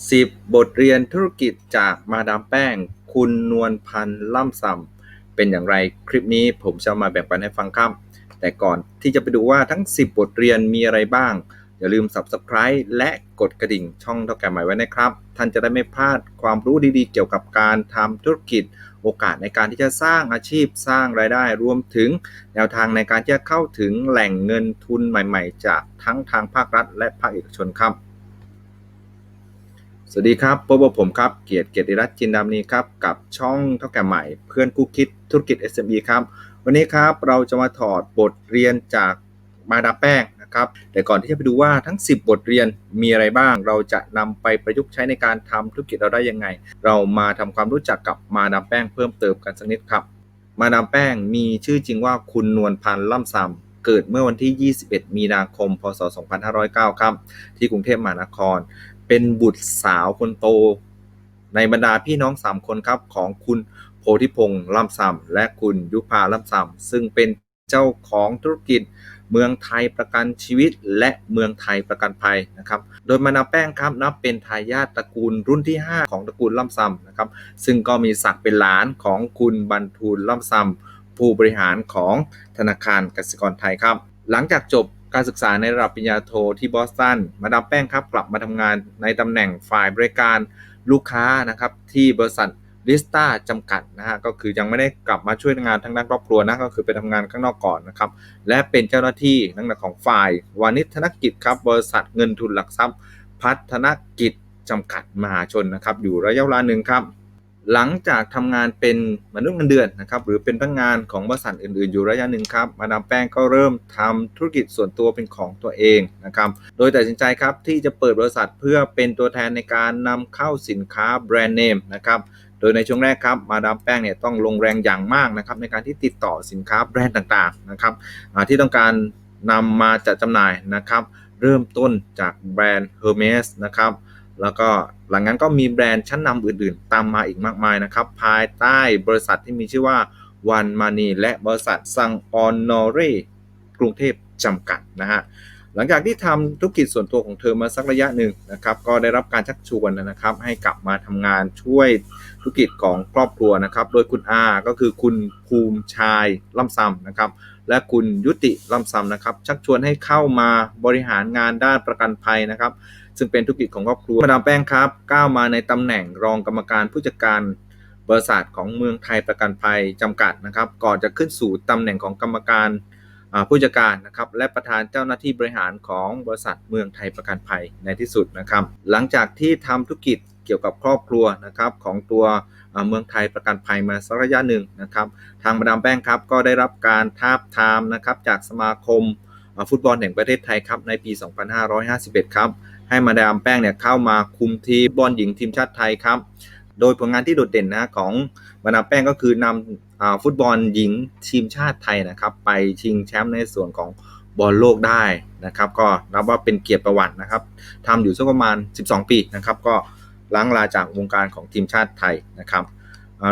10 บทเรียนธุรกิจจากมาดามแป้ง คุณนวลพันธ์ล่ำซำเป็นอย่างไรคลิปนี้ผมจะมาแบ่งปันให้ฟังครับ แต่ก่อนที่จะไปดูว่าทั้ง 10 บทเรียนมีอะไรบ้าง อย่าลืม Subscribe และกดกระดิ่งช่องเท่าแก่ใหม่ไว้นะครับ ท่านจะได้ไม่พลาดความรู้ดีๆ เกี่ยวกับการทำธุรกิจ โอกาสในการที่จะสร้างอาชีพสร้างรายได้รวมถึง แนวทางในการที่จะเข้าถึงแหล่งเงินทุนใหม่ ๆ จากทั้งทางภาครัฐ และภาคเอกชนครับ สวัสดีครับพบกับผมครับ เกียรติเกียรติรัตน์จินดามนีครับกับช่องเท่าแก่ใหม่ เพื่อนคู่คิดธุรกิจ SME ครับ วันนี้ครับเราจะมาถอดบทเรียนจากมาดามแป้งนะครับ แต่ก่อนที่จะไปดูว่าทั้ง 10 บทเรียนมีอะไรบ้าง เราจะนำไปประยุกต์ใช้ในการทำธุรกิจเราได้ยังไง เรามาทำความรู้จักกับมาดามแป้งเพิ่มเติมกันสักนิดครับ มาดามแป้งมีชื่อจริงว่าคุณนวลพันธ์ล่ำซำเกิดเมื่อวันที่ 21 มีนาคม พศ 2509 ครับ ที่กรุงเทพมหานคร เป็นบุตรสาวคนโต ในบรรดาพี่น้อง3คนครับของคุณโพธิพงษ์ล่ำซำและคุณยุพาล่ำซำซึ่งเป็นเจ้าของธุรกิจเมืองไทยประกันชีวิตและเมืองไทยประกันภัยนะครับ โดยมาดาแป้งครับนับเป็นทายาทตระกูลรุ่นที่ 5 ของตระกูลล่ำซำนะครับ ซึ่งก็มีศักดิ์เป็นหลานของคุณบรรทูลล่ำซำผู้บริหารของธนาคารกสิกรไทยครับ หลังจากจบ การศึกษาในระดับปริญญาโทที่บอสตัน มาดามแป้งครับกลับมาทำงานในตำแหน่งฝ่ายบริการลูกค้านะครับที่บริษัทลิสตาจำกัดนะฮะก็คือยังไม่ได้กลับมาช่วยงานทางด้านครอบครัวนะก็คือไปทำงานข้างนอกก่อนนะครับและเป็นเจ้าหน้าที่นักงานของฝ่ายวานิชธนกิจครับบริษัทเงินทุนหลักทรัพย์ พัฒนกิจจำกัดมหาชนนะครับอยู่ระยะเวลาหนึ่งครับ หลังจากทำงานเป็นมนุษย์เงินเดือนนะครับหรือเป็นพนักงานของบริษัทอื่นๆ อยู่ระยะหนึ่งครับมาดามแป้งก็เริ่มทำธุรกิจส่วนตัวเป็นของตัวเองนะครับโดยตัดสินใจครับที่จะเปิดบริษัทเพื่อเป็นตัวแทนในการนำเข้าสินค้าแบรนด์เนมนะครับโดยในช่วงแรกครับมาดามแป้งเนี่ยต้องลงแรงอย่างมากนะครับในการที่ติดต่อสินค้าแบรนด์ต่างๆนะครับที่ต้องการนำมาจัดจำหน่ายนะครับ เริ่มต้นจากแบรนด์ Hermes นะครับ แล้วก็หลังนั้นก็มีแบรนด์ชั้นนำอื่นๆ ตามมาอีกมากมายนะครับ ภายใต้บริษัทที่มีชื่อว่าวันมานีและบริษัทซังออนนอเรกรุงเทพจำกัดนะฮะหลังจากที่ทำธุรกิจส่วนตัวของเธอมาสักระยะหนึ่งนะครับ ก็ได้รับการชักชวนนะครับ ให้กลับมาทำงานช่วยธุรกิจของครอบครัวนะครับ โดยคุณอาก็คือคุณภูมิชายล่ำซำนะครับ และคุณยุติล่ำซำนะครับ ชักชวนให้เข้ามาบริหารงานด้านประกันภัยนะครับ ซึ่งเป็นธุรกิจของครอบครัว มาดามแป้งครับ ก้าวมาในตำแหน่งรองกรรมการผู้จัดการบริษัทของเมืองไทยประกันภัยจำกัดนะครับ ก่อนจะขึ้นสู่ตำแหน่งของกรรมการผู้จัดการนะครับและประธานเจ้าหน้าที่บริหารของบริษัทเมืองไทยประกันภัยในที่สุดนะครับ หลังจากที่ทำธุรกิจเกี่ยวกับครอบครัวนะครับของตัวเมืองไทยประกันภัยมาสักระยะหนึ่งนะครับ ทางมาดามแป้งครับก็ได้รับการทาบทามนะครับจากสมาคมฟุตบอลแห่งประเทศไทยครับในปี 2551 ครับ ให้มาดามแป้งเนี่ยเข้ามาคุมทีมบอลหญิงทีมชาติไทยครับ โดยผลงานที่โดดเด่นนะของมาดามแป้งก็คือนำอฟุตบอลหญิงทีมชาติไทยนะครับไปชิงแชมป์ในส่วนของบอลโลกได้นะครับ ก็นับว่าเป็นเกียรติประวัตินะครับทำอยู่สักประมาณ 12 ปีนะครับ ก็ล้างลาจากวงการของทีมชาติไทยนะครับ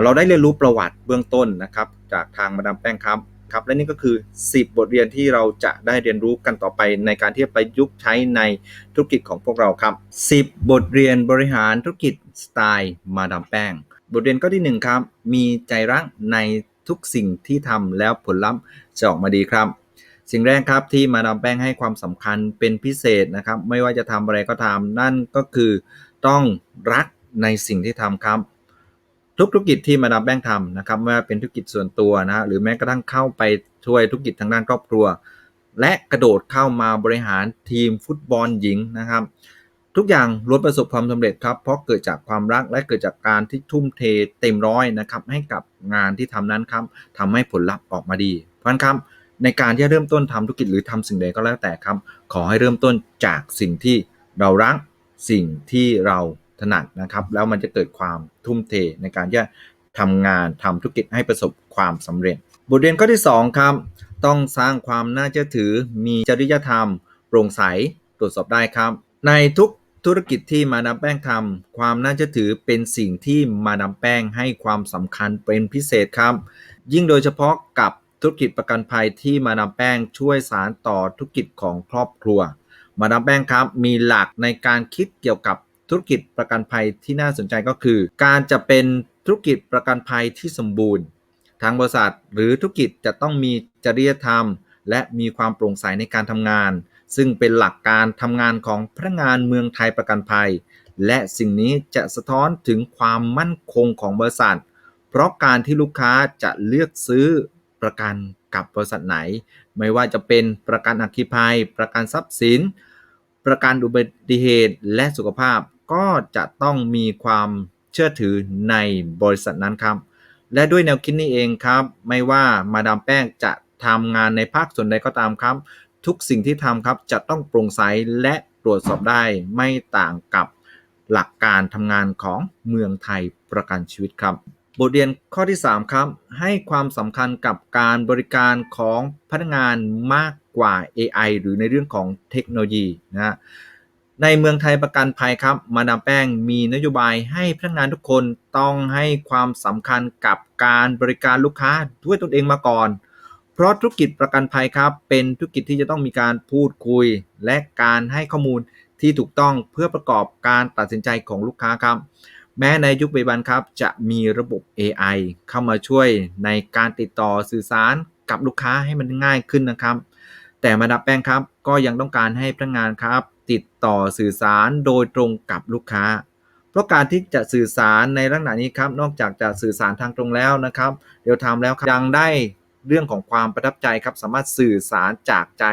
เราได้เรียนรู้ประวัติเบื้องต้นนะครับ จากทางมาดามแป้งครับ ครับและนี่ก็คือ 10 บทเรียนที่เราจะได้เรียนรู้กันต่อไปในการที่จะประยุกต์ใช้ในธุรกิจของพวกเราครับ 10 บทเรียนบริหารธุรกิจสไตล์มาดามแป้ง บทเรียนข้อที่1ครับมีใจรักในทุกสิ่งที่ทำแล้วผลลัพธ์จะออกมาดีครับ สิ่งแรกครับที่มาดามแป้งให้ความสำคัญเป็นพิเศษนะครับ ไม่ว่าจะทำอะไรก็ตามนั่นก็คือ ต้องรักในสิ่งที่ทำครับ ทุกธุรกิจที่มาดามแป้งทำนะครับไม่ว่าเป็นธุรกิจส่วนตัวนะหรือแม้กระทั่งเข้าไปช่วยธุรกิจทางด้านครอบครัว และกระโดดเข้ามาบริหารทีมฟุตบอลหญิงนะครับ ทุกอย่างล้วนประสบความสำเร็จครับ เพราะเกิดจากความรักและเกิดจากการที่ทุ่มเทเต็มร้อยนะครับให้กับงานที่ทำนั้นครับทำให้ผลลัพธ์ออกมาดีเพราะนั้นครับในการที่จะเริ่มต้นทำธุรกิจหรือทำสิ่งใดก็แล้วแต่ครับ ขอให้เริ่มต้นจากสิ่งที่เรารักสิ่งที่เรา ถนัดนะครับ แล้วมันจะเกิดความทุ่มเทในการที่จะทำงานทำธุรกิจให้ประสบความสำเร็จ บทเรียนข้อที่ 2 ครับ ต้องสร้างความน่าเชื่อถือ มีจริยธรรม โปร่งใส ตรวจสอบได้ครับ ในทุกธุรกิจที่มาดามแป้งทำความน่าเชื่อถือเป็นสิ่งที่มาดามแป้งให้ความสำคัญเป็นพิเศษครับ ยิ่งโดยเฉพาะกับธุรกิจประกันภัยที่มาดามแป้งช่วยสารต่อธุรกิจของครอบครัว มาดามแป้งครับมีหลักในการคิดเกี่ยวกับ ธุรกิจประกันภัยที่น่าสนใจก็คือ การจะเป็นธุรกิจประกันภัยที่สมบูรณ์ ทางบริษัทหรือธุรกิจจะต้องมีจริยธรรม และมีความโปร่งใสในการทำงาน ซึ่งเป็นหลักการทำงานของพนักงานเมืองไทยประกันภัย และสิ่งนี้จะสะท้อนถึงความมั่นคงของบริษัท เพราะการที่ลูกค้าจะเลือกซื้อประกันกับบริษัทไหน ไม่ว่าจะเป็นประกันอัคคีภัย ประกันทรัพย์สิน ประกันอุบัติเหตุและสุขภาพ ก็จะต้องมีความเชื่อถือในบริษัทนั้นครับ และด้วยแนวคิดนี้เองครับ ไม่ว่ามาดามแป้งจะทำงานในภาคส่วนใดก็ตามครับ ทุกสิ่งที่ทำครับจะต้องโปร่งใสและตรวจสอบได้ไม่ต่างกับหลักการทำงานของเมืองไทยประกันชีวิตครับ บทเรียนข้อที่ 3 ครับ ให้ความสำคัญกับการบริการของพนักงานมากกว่า AI หรือในเรื่องของเทคโนโลยีนะฮะ ในเมืองไทยประกันภัยครับ มาดามแป้งมีนโยบายให้พนักงานทุกคนต้องให้ความสำคัญกับการบริการลูกค้าด้วยตนเองมาก่อน เพราะธุรกิจประกันภัยครับ เป็นธุรกิจที่จะต้องมีการพูดคุย และการให้ข้อมูลที่ถูกต้องเพื่อประกอบการตัดสินใจของลูกค้าครับ แม้ในยุคปัจจุบันครับ จะมีระบบ AI เข้ามาช่วยในการติดต่อสื่อสารกับลูกค้าให้มันง่ายขึ้นนะครับ แต่มาดามแป้งครับก็ยังต้องการให้พนักงานครับ ติดต่อสื่อสารโดยตรงกับลูกค้า เพราะการที่จะสื่อสารในลักษณะนี้ครับนอกจากจะสื่อสารทางตรงแล้วนะครับ เดี๋ยวทำแล้วครับยังได้เรื่องของความประทับใจครับสามารถสื่อสารจากใจ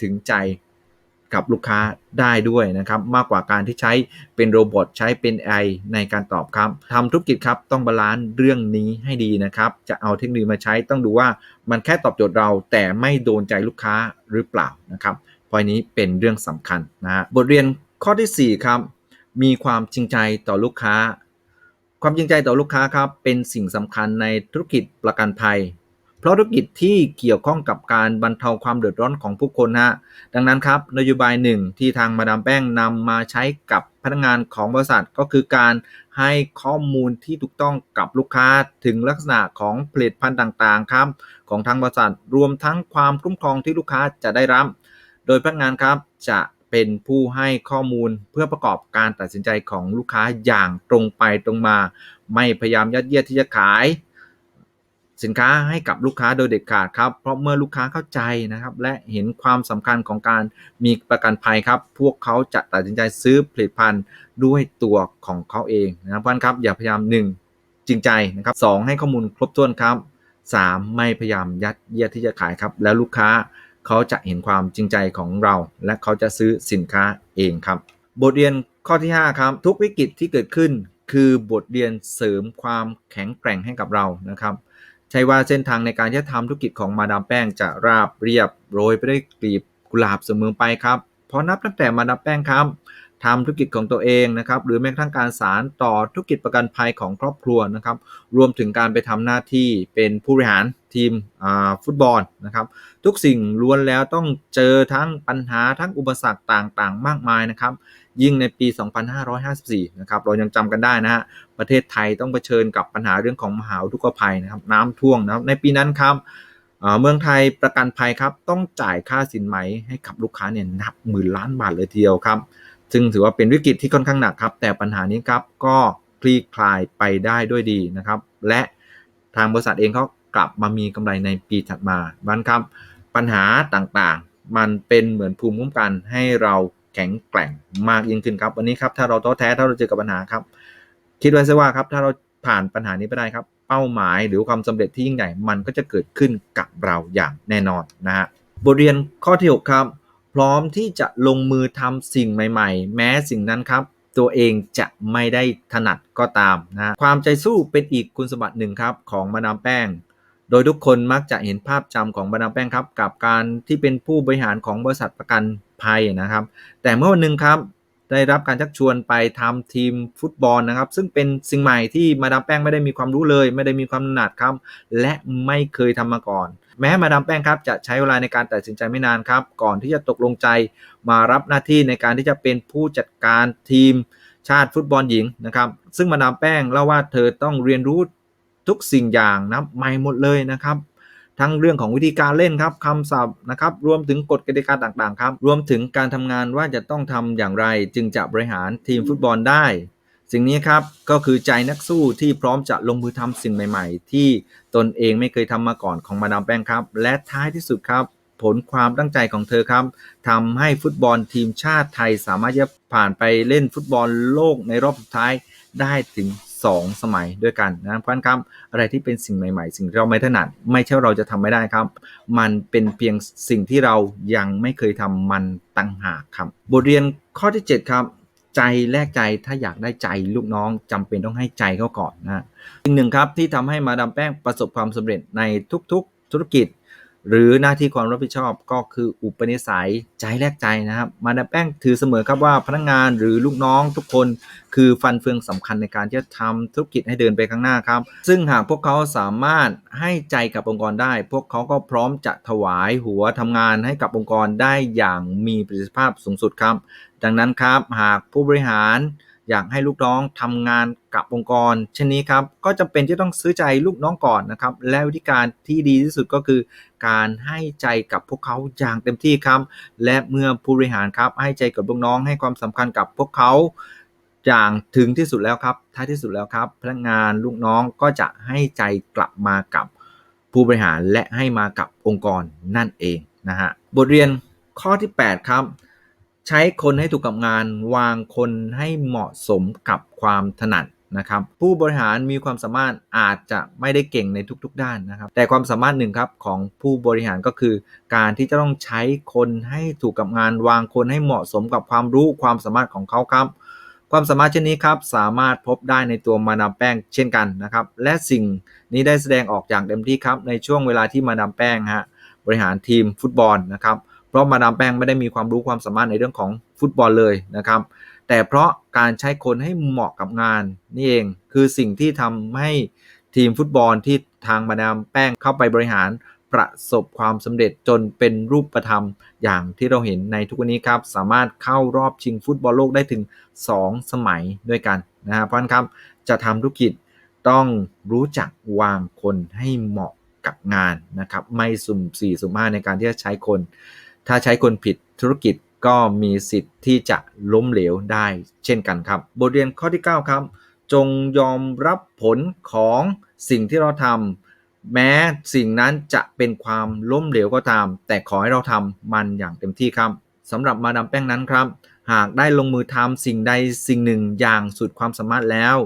ถึงใจกับลูกค้าได้ด้วยนะครับ มากกว่าการที่ใช้เป็นโรบอทใช้เป็น AI ในการตอบครับทำธุรกิจครับต้องบาลานซ์เรื่องนี้ให้ดีนะครับ จะเอาเทคโนโลยีมาใช้ต้องดูว่ามันแค่ตอบโจทย์เราแต่ไม่โดนใจลูกค้าหรือเปล่านะครับ พอยนี้เป็นเรื่องสำคัญนะฮะบทเรียนข้อที่ 4 ครับ มีความจริงใจต่อลูกค้า ความจริงใจต่อลูกค้าครับเป็นสิ่งสำคัญในธุรกิจประกันภัย เพราะธุรกิจที่เกี่ยวข้องกับการบรรเทาความเดือดร้อนของผู้คนฮะดังนั้นครับนโยบายหนึ่งที่ทางมาดามแป้งนำมาใช้กับพนักงานของบริษัทก็คือการให้ข้อมูลที่ถูกต้องกับลูกค้าถึงลักษณะของผลิตภัณฑ์ต่างๆครับของทางบริษัทรวมทั้งความคุ้มครองที่ลูกค้าจะได้รับ ดยพนักงานครับจะเป็นผู้ให้ข้อมูลเพื่อประกอบการตัดสินใจของลูกค้าอย่างตรงไปตรงมา ไม่พยายามยัดเยียดที่จะขาย สินค้าให้กับลูกค้าโดยเด็ดขาดครับ เพราะเมื่อลูกค้าเข้าใจนะครับ และเห็นความสำคัญของการมีประกันภัยครับ พวกเขาจะตัดสินใจซื้อผลิตภัณฑ์ด้วยตัวของเขาเองนะครับพันครับอย่าพยายาม 1 จริงใจนะครับสให้ข้อมูลครบถ้วนครับ 3 ไม่พยายามยัดเยียดที่จะขายครับ แล้วลูกค้า เขาจะเห็นความจริงใจของเรา และเขาจะซื้อสินค้าเองครับ บทเรียนข้อที่ 5 ครับ ทุกวิกฤตที่เกิดขึ้น คือบทเรียนเสริมความแข็งแกร่งให้กับเรานะครับใช่ว่าเส้นทางในการที่จะทำธุรกิจของมาดามแป้งจะราบเรียบโรยไปด้วยกลีบกุหลาบเสมอไปครับเพราะนับตั้งแต่มาดามแป้งครับ ทำธุรกิจของตัวเองนะครับหรือแม้กระทั่งการสารต่อธุรกิจประกันภัยของครอบครัวนะครับรวมถึงการไปทำหน้าที่เป็นผู้บริหารทีมฟุตบอลนะครับทุกสิ่งล้วนแล้วต้องเจอทั้งปัญหาทั้งอุปสรรคต่างๆ มากมายนะครับยิ่งในปี 2554 นะครับเรายังจำกันได้นะฮะประเทศไทยต้องเผชิญกับปัญหาเรื่องของมหาอุกภัยนะครับน้ำท่วมนะครับในปีนั้นครับเมืองไทยประกันภัยครับต้องจ่ายค่าสินไหมให้กับลูกค้าเนี่ยนับหมื่นล้านบาทเลยทีเดียวครับ ซึ่งถือว่าเป็นวิกฤตที่ค่อนข้างหนักครับ แต่ปัญหานี้ครับก็คลี่คลายไปได้ด้วยดีนะครับ และทางบริษัทเองเขากลับมามีกำไรในปีถัดมาบ้านครับปัญหาต่างๆ มันเป็นเหมือนภูมิคุ้มกันให้เราแข็งแกร่งมากยิ่งขึ้นครับ วันนี้ครับถ้าเราท้อแท้ถ้าเราเจอกับปัญหาครับ คิดไว้ซะว่าครับถ้าเราผ่านปัญหานี้ไปได้ครับ เป้าหมายหรือความสำเร็จที่ยิ่งใหญ่มันก็จะเกิดขึ้นกับเราอย่างแน่นอนนะฮะบทเรียนข้อที่ 6 ครับ พร้อมที่จะลงมือทำสิ่งใหม่ๆ แม้สิ่งนั้นครับ ตัวเองจะไม่ได้ถนัดก็ตามนะความใจสู้เป็นอีกคุณสมบัติหนึ่งครับของมาดามแป้ง โดยทุกคนมักจะเห็นภาพจำของมาดามแป้งครับ กับการที่เป็นผู้บริหารของบริษัทประกันภัยนะครับ แต่เมื่อวันหนึ่งครับได้รับการชักชวนไปทำทีมฟุตบอลนะครับ ซึ่งเป็นสิ่งใหม่ที่มาดามแป้งไม่ได้มีความรู้เลย ไม่ได้มีความถนัดครับ และไม่เคยทำมาก่อน แม้มาดามแป้งครับจะใช้เวลาในการตัดสินใจไม่นานครับ ก่อนที่จะตกลงใจมารับหน้าที่ในการที่จะเป็นผู้จัดการทีมชาติฟุตบอลหญิงนะครับ ซึ่งมาดามแป้งเล่าว่าเธอต้องเรียนรู้ทุกสิ่งอย่างนะใหม่หมดเลยนะครับ ทั้งเรื่องของวิธีการเล่นครับคำศัพท์นะครับรวมถึงกฎกติกาต่างๆ ครับ รวมถึงการทำงานว่าจะต้องทำอย่างไร จึงจะบริหารทีมฟุตบอลได้ สิ่งนี้ครับก็คือใจนักสู้ที่พร้อมจะลงมือทำสิ่งใหม่ ๆ ที่ตนเองไม่เคยทำมาก่อนของมาดามแป้งครับ และท้ายที่สุดครับ ผลความตั้งใจของเธอครับทำให้ฟุตบอลทีมชาติไทยสามารถจะผ่านไปเล่นฟุตบอลโลกในรอบสุดท้ายได้ถึง 2 สมัยด้วยกันนะเพราะฉะนั้นครับอะไรที่เป็นสิ่งใหม่ ๆ สิ่งเราไม่ถนัด ไม่ใช่เราจะทำไม่ได้ครับ มันเป็นเพียงสิ่งที่เรายังไม่เคยทำมันตั้งหากครับ บทเรียนข้อที่ 7 ครับ ใจแลกใจถ้าอยากได้ใจลูกน้องจำเป็นต้องให้ใจเขาก่อนนะสิ่งหนึ่งครับที่ทำให้มาดามแป้งประสบความสำเร็จในทุกๆ ธุรกิจ หรือหน้าที่ความรับผิดชอบก็คืออุปนิสัยใจแลกใจนะครับ มาดามแป้งถือเสมอครับว่าพนักงานหรือลูกน้องทุกคนคือฟันเฟืองสำคัญในการที่จะทำธุรกิจให้เดินไปข้างหน้าครับ ซึ่งหากพวกเขาสามารถให้ใจกับองค์กรได้ พวกเขาก็พร้อมจะถวายหัวทำงานให้กับองค์กรได้อย่างมีประสิทธิภาพสูงสุดครับ ดังนั้นครับหากผู้บริหาร อยากให้ลูกน้องทำงานกับองค์กรเช่นนี้ครับก็จำเป็นที่ต้องซื้อใจลูกน้องก่อนนะครับ และวิธีการที่ดีที่สุดก็คือ การให้ใจกับพวกเขาอย่างเต็มที่ครับ และเมื่อผู้บริหารครับ ให้ใจกับลูกน้องให้ความสำคัญกับพวกเขาอย่างถึงที่สุดแล้วครับท้ายที่สุดแล้วครับ พนักงานลูกน้องก็จะให้ใจกลับมากับผู้บริหารและให้มากับองค์กรนั่นเองนะฮะบทเรียนข้อที่ 8 ครับ ใช้คนให้ถูกกับงานวางคนให้เหมาะสมกับความถนัดนะครับผู้บริหารมีความสามารถอาจจะไม่ได้เก่งในทุกๆ ด้านนะครับ แต่ความสามารถหนึ่งครับของผู้บริหารก็คือ การที่จะต้องใช้คนให้ถูกกับงานวางคนให้เหมาะสมกับความรู้ความสามารถของเขาครับ ความสามารถเช่นนี้ครับสามารถพบได้ในตัวมาดามแป้งเช่นกันนะครับ และสิ่งนี้ได้แสดงออกอย่างเต็มที่ครับในช่วงเวลาที่มาดามแป้งฮะบริหารทีมฟุตบอลนะครับ เพราะมาดามแป้งไม่ได้มีความรู้ความสามารถในเรื่องของฟุตบอลเลยนะครับ แต่เพราะการใช้คนให้เหมาะกับงานนี่เองคือสิ่งที่ทำให้ทีมฟุตบอลที่ทางมาดามแป้งเข้าไปบริหารประสบความสำเร็จจนเป็นรูปธรรมอย่างที่เราเห็นในทุกวันนี้ครับ สามารถเข้ารอบชิงฟุตบอลโลกได้ถึง 2 สมัยด้วยกันนะครับเพราะนั้นครับจะทำธุรกิจต้องรู้จักวางคนให้เหมาะกับงานนะครับ ไม่สุ่มสี่สุ่มห้าในการที่จะใช้คน ถ้าใช้คนผิดธุรกิจก็มีสิทธิ์ที่จะล้มเหลวได้เช่นกันครับ บทเรียนข้อที่ 9 ครับ จงยอมรับผลของสิ่งที่เราทำแม้สิ่งนั้นจะเป็นความล้มเหลวก็ตาม แต่ขอให้เราทำมันอย่างเต็มที่ครับสำหรับมาดามแป้งนั้นครับ หากได้ลงมือทำสิ่งใดสิ่งหนึ่งอย่างสุดความสามารถแล้ว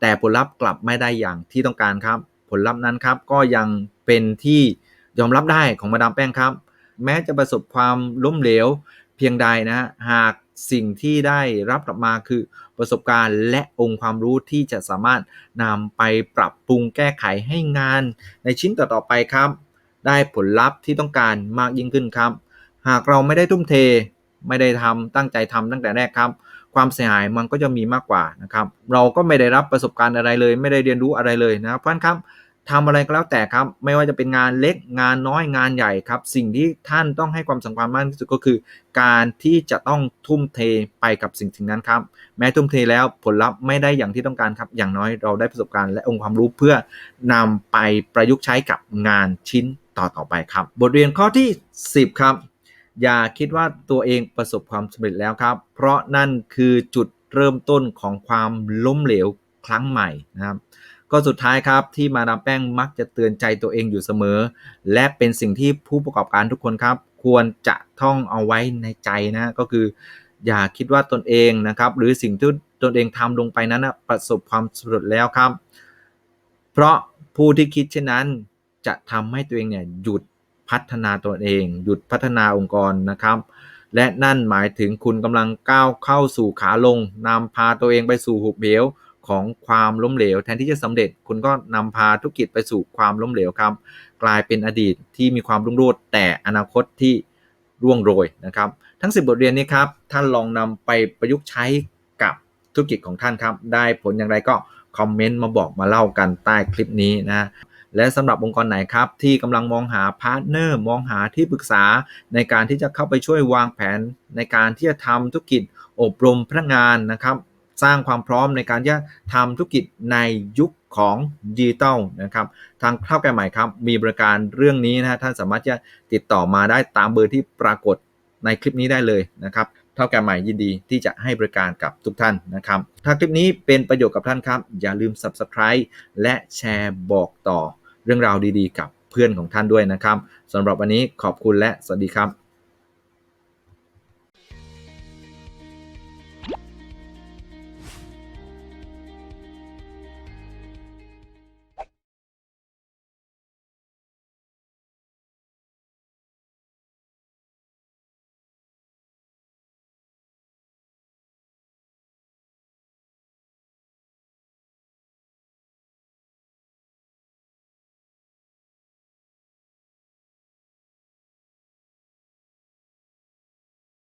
แต่ผลลัพธ์กลับไม่ได้อย่างที่ต้องการครับ ผลลัพธ์นั้นครับก็ยังเป็นที่ยอมรับได้ของมาดามแป้งครับ แม้จะประสบความล้มเหลวเพียงใดนะ หากสิ่งที่ได้รับกลับมาคือประสบการณ์และองค์ความรู้ที่จะสามารถนำไปปรับปรุงแก้ไขให้งานในชิ้นต่อๆไปครับ ได้ผลลัพธ์ที่ต้องการมากยิ่งขึ้นครับ หากเราไม่ได้ทุ่มเทไม่ได้ทำตั้งใจทำตั้งแต่แรกครับ ความเสียหายมันก็จะมีมากกว่านะครับ เราก็ไม่ได้รับประสบการณ์อะไรเลย ไม่ได้เรียนรู้อะไรเลยนะครับเพราะฉะนั้นครับ ทำอะไรก็แล้วแต่ครับ ไม่ว่าจะเป็นงานเล็กงานน้อยงานใหญ่ครับ สิ่งที่ท่านต้องให้ความสำคัญมากที่สุดก็คือ การที่จะต้องทุ่มเทไปกับสิ่งสิ่งนั้นครับ แม้ทุ่มเทแล้วผลลัพธ์ไม่ได้อย่างที่ต้องการครับ อย่างน้อยเราได้ประสบการณ์และองค์ความรู้เพื่อนำไปประยุกต์ใช้กับงานชิ้นต่อต่อไปครับ บทเรียนข้อที่ 10 ครับ อย่าคิดว่าตัวเองประสบความสำเร็จแล้วครับ เพราะนั่นคือจุดเริ่มต้นของความล้มเหลวครั้งใหม่นะครับ ก็สุดท้ายครับที่มาดามแป้งมักจะเตือนใจตัวเองอยู่เสมอ และเป็นสิ่งที่ผู้ประกอบการทุกคนครับ ควรจะท่องเอาไว้ในใจนะก็คือ อย่าคิดว่าตนเองนะครับหรือสิ่งที่ตนเองทำลงไปนั้นนะประสบความสำเร็จแล้วครับ เพราะผู้ที่คิดเช่นนั้น จะทำให้ตัวเองเนี่ยหยุดพัฒนาตัวเอง หยุดพัฒนาองค์กรนะครับ และนั่นหมายถึงคุณกำลังก้าวเข้าสู่ขาลงนำพาตัวเองไปสู่หุบเหว ของความล้มเหลว แทนที่จะสำเร็จคุณก็นำพาธุรกิจไปสู่ความล้มเหลวครับ กลายเป็นอดีตที่มีความรุ่งโรจน์แต่อนาคตที่ร่วงโรยนะครับ ทั้ง 10 บทเรียนนี้ครับท่านลองนำไปประยุกต์ใช้กับธุรกิจของท่านครับ ได้ผลอย่างไรก็คอมเมนต์มาบอกมาเล่ากันใต้คลิปนี้นะและสำหรับองค์กรไหนครับ ที่กำลังมองหาพาร์ทเนอร์มองหาที่ปรึกษาในการที่จะเข้าไปช่วยวางแผนในการที่จะทำธุรกิจอบรมพนักงานนะครับ สร้างความพร้อมในการจะทำธุรกิจในยุคของดิจิทัลนะครับทางข้าแก่ใหม่ครับ มีบริการเรื่องนี้นะฮะท่านสามารถจะติดต่อมาได้ตามเบอร์ที่ปรากฏในคลิปนี้ได้เลยนะครับเท่าแก่ใหม่ยินดีที่จะให้บริการกับทุกท่านนะครับ ถ้าคลิปนี้เป็นประโยชน์กับท่านครับ อย่าลืม Subscribe และแชร์บอกต่อเรื่องราวดีๆ กับเพื่อนของท่านด้วยนะครับสำหรับวันนี้ขอบคุณและสวัสดีครับ